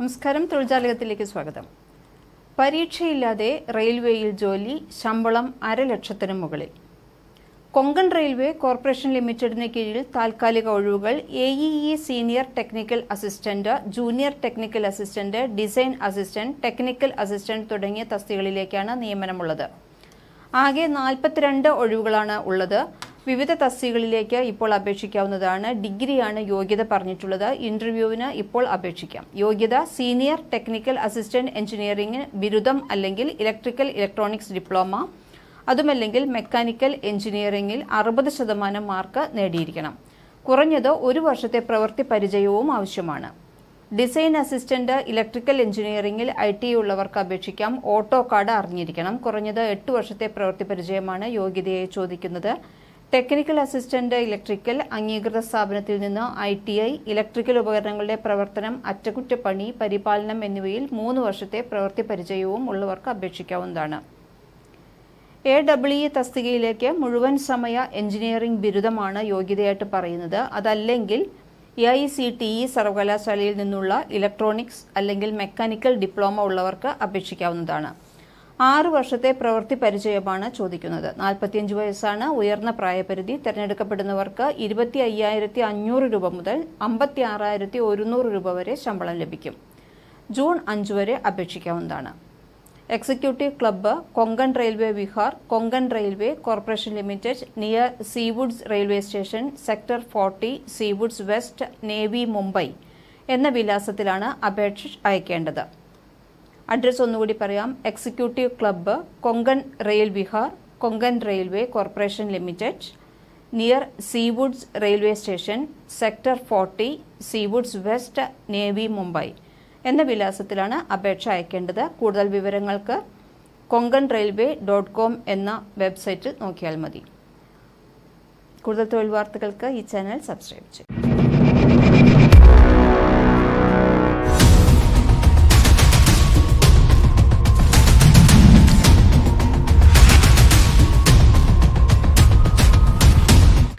നമസ്കാരം. തൊഴിൽജാലകത്തിലേക്ക് സ്വാഗതം. പരീക്ഷയില്ലാതെ റെയിൽവേയിൽ ജോലി ശമ്പളം അരലക്ഷത്തിന് മുകളിൽ. കൊങ്കൺ റെയിൽവേ കോർപ്പറേഷൻ ലിമിറ്റഡിന് കീഴിൽ താൽക്കാലിക ഒഴിവുകൾ A E E senior technical assistant junior technical assistant design assistant technical assistant തുടങ്ങിയ തസ്തികളിലേക്കാണ് നിയമനമുള്ളത്. ആകെ നാൽപ്പത്തിരണ്ട് ഒഴിവുകളാണ് ഉള്ളത്. വിവിധ തസ്തികളിലേക്ക് ഇപ്പോൾ അപേക്ഷിക്കാവുന്നതാണ്. ഡിഗ്രിയാണ് യോഗ്യത പറഞ്ഞിട്ടുള്ളത്. ഇന്റർവ്യൂവിന് ഇപ്പോൾ അപേക്ഷിക്കാം. യോഗ്യത സീനിയർ ടെക്നിക്കൽ അസിസ്റ്റന്റ് എഞ്ചിനീയറിംഗ് ബിരുദം അല്ലെങ്കിൽ ഇലക്ട്രിക്കൽ ഇലക്ട്രോണിക്സ് ഡിപ്ലോമ. അതുമല്ലെങ്കിൽ മെക്കാനിക്കൽ എഞ്ചിനീയറിംഗിൽ അറുപത് ശതമാനം മാർക്ക് നേടിയിരിക്കണം. കുറഞ്ഞത് ഒരു വർഷത്തെ പ്രവൃത്തി പരിചയവും ആവശ്യമാണ്. ഡിസൈൻ അസിസ്റ്റന്റ് ഇലക്ട്രിക്കൽ എഞ്ചിനീയറിംഗിൽ ഐ ടി ഉള്ളവർക്ക് അപേക്ഷിക്കാം. ഓട്ടോ കാർഡ് അറിഞ്ഞിരിക്കണം. കുറഞ്ഞത് എട്ട് വർഷത്തെ പ്രവൃത്തി പരിചയമാണ് യോഗ്യതയെ ചോദിക്കുന്നത്. ടെക്നിക്കൽ അസിസ്റ്റന്റ് ഇലക്ട്രിക്കൽ അംഗീകൃത സ്ഥാപനത്തിൽ നിന്ന് ഐ ടി ഐ ഇലക്ട്രിക്കൽ ഉപകരണങ്ങളുടെ പ്രവർത്തനം അറ്റകുറ്റപ്പണി പരിപാലനം എന്നിവയിൽ മൂന്ന് വർഷത്തെ പ്രവൃത്തി പരിചയവും ഉള്ളവർക്ക് അപേക്ഷിക്കാവുന്നതാണ്. എ ഡബ്ല്യു ഇ തസ്തികയിലേക്ക് മുഴുവൻ സമയ എഞ്ചിനീയറിംഗ് ബിരുദമാണ് യോഗ്യതയായിട്ട് പറയുന്നത്. അതല്ലെങ്കിൽ A I C T E സർവകലാശാലയിൽ നിന്നുള്ള ഇലക്ട്രോണിക്സ് അല്ലെങ്കിൽ മെക്കാനിക്കൽ ഡിപ്ലോമ ഉള്ളവർക്ക് അപേക്ഷിക്കാവുന്നതാണ്. ആറ് വർഷത്തെ പ്രവൃത്തി പരിചയമാണ് ചോദിക്കുന്നത്. നാൽപ്പത്തിയഞ്ച് വയസ്സാണ് ഉയർന്ന പ്രായപരിധി. തിരഞ്ഞെടുക്കപ്പെടുന്നവർക്ക് ഇരുപത്തി അയ്യായിരത്തി അഞ്ഞൂറ് രൂപ മുതൽ അമ്പത്തി ആറായിരത്തി ഒരുന്നൂറ് രൂപ വരെ ശമ്പളം ലഭിക്കും. ജൂൺ അഞ്ച് വരെ അപേക്ഷിക്കാവുന്നതാണ്. Executive club Konkan railway Vihar Konkan railway corporation limited near Seawoods railway station sector forty Seawoods west Navi Mumbai എന്ന വിലാസത്തിലാണ് അപേക്ഷ അയക്കേണ്ടത്. അഡ്രസ് ഒന്നുകൂടി പറയാം. Executive club Konkan rail Vihar Konkan railway corporation limited near Seawoods railway station sector forty Seawoods west Navi Mumbai എന്ന വിലാസത്തിലാണ് അപേക്ഷ അയക്കേണ്ടത്. കൂടുതൽ വിവരങ്ങൾക്ക് കൊങ്കൺ റെയിൽവേ ഡോട്ട് കോം എന്ന വെബ്സൈറ്റിൽ നോക്കിയാൽ മതി. കൂടുതൽ തൊഴിൽ വാർത്തകൾക്ക് ഈ ചാനൽ സബ്സ്ക്രൈബ് ചെയ്യും.